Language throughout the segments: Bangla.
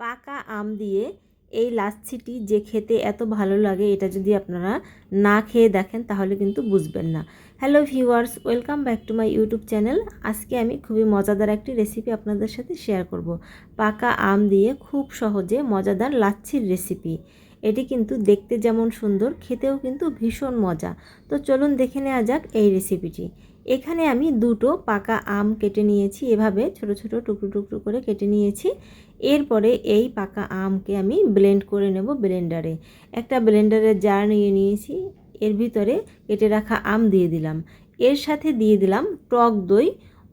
পাকা আম দিয়ে এই লাচ্ছিটি যে খেতে এত ভালো লাগে, এটা যদি আপনারা না খেয়ে দেখেন, তাহলে কিন্তু বুঝবেন না। Hello viewers welcome back to my YouTube channel আজকে আমি খুবই মজাদার একটি রেসিপি আপনাদের সাথে শেয়ার করব। পাকা আম দিয়ে খুব সহজে মজাদার লাচ্ছির রেসিপি এটি কিন্তু দেখতে যেমন সুন্দর, খেতেও কিন্তু ভীষণ মজা। তো চলুন দেখে নেওয়া যাক এই রেসিপিটি এখানে আমি দুটো পাকা আম কেটে নিয়েছি, এভাবে ছোট ছোট টুকরো টুকরো করে কেটে নিয়েছি। এরপরে এই পাকা আমকে আমি ব্লেন্ড করে নেব ব্লেন্ডারে একটা ব্লেন্ডারের জার নিয়ে নিয়েছি, এর ভিতরে কেটে রাখা আম দিয়ে দিলাম। এর সাথে দিয়ে দিলাম টক দই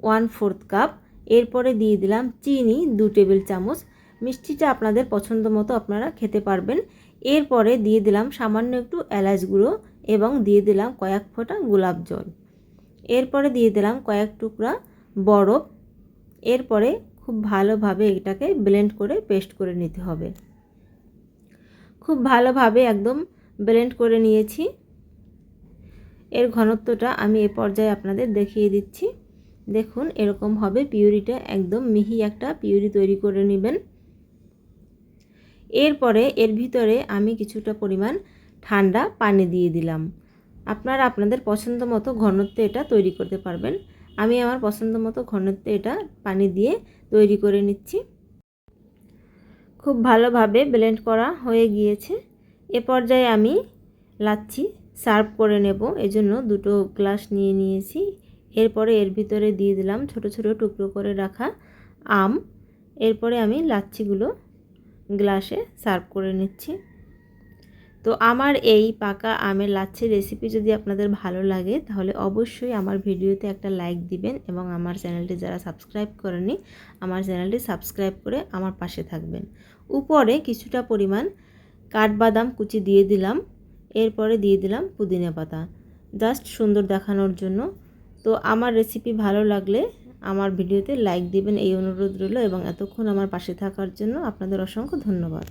ওয়ান ফোর্থ কাপ, এরপরে দিয়ে দিলাম চিনি দু টেবিল চামচ। মিষ্টিটা আপনাদের পছন্দ মতো আপনারা খেতে পারবেন। এরপরে দিয়ে দিলাম সামান্য একটু এলাচ গুঁড়ো এবং দিয়ে দিলাম কয়েক ফোঁটা গোলাপ জল। এরপরে দিয়ে দিলাম কয়েক টুকরা বরফ। এরপরে খুব ভালোভাবে এটাকে ব্লেন্ড করে পেস্ট করে নিতে হবে। খুব ভালোভাবে একদম ব্লেন্ড করে নিয়েছি। এর ঘনত্বটা আমি এ পর্যায়ে আপনাদের দেখিয়ে দিচ্ছি। দেখুন, এরকম হবে পিউরিটা, একদম মিহি একটা পিউরি তৈরি করে নেবেন। এরপরে এর ভিতরে আমি কিছুটা পরিমাণ ঠান্ডা পানি দিয়ে দিলাম। আপনারা আপনাদের পছন্দ মতো ঘনত্বে এটা তৈরি করতে পারবেন। আমি আমার পছন্দ মতো ঘনত্বে এটা পানি দিয়ে তৈরি করে নিচ্ছি। খুব ভালোভাবে ব্লেন্ড করা হয়ে গিয়েছে। এ পর্যায়ে আমি লাচ্ছি সার্ভ করে নেব, এজন্য দুটো গ্লাস নিয়ে নিয়েছি। এরপরে এর ভিতরে দিয়ে দিলাম ছোট ছোট টুকরো করে রাখা আম। এরপরে আমি লাচ্ছিগুলো গ্লাসে সার্ভ করে নিচ্ছি। তো আমার এই পাকা আমের লাচ্ছির রেসিপি যদি আপনাদের ভালো লাগে, তাহলে অবশ্যই আমার ভিডিওতে একটা লাইক দিবেন এবং আমার চ্যানেলটি যারা সাবস্ক্রাইব করেনি আমার চ্যানেলটি সাবস্ক্রাইব করে আমার পাশে থাকবেন। উপরে কিছুটা পরিমাণ কাঠবাদাম কুচি দিয়ে দিলাম, এরপরে দিয়ে দিলাম পুদিনা পাতা। জাস্ট সুন্দর দেখানোর জন্য। তো আমার রেসিপি ভালো লাগলে আমার ভিডিওতে লাইক দিবেন, এই অনুরোধ রইল এবং এতক্ষণ আমার পাশে থাকার জন্য আপনাদের অসংখ্য ধন্যবাদ।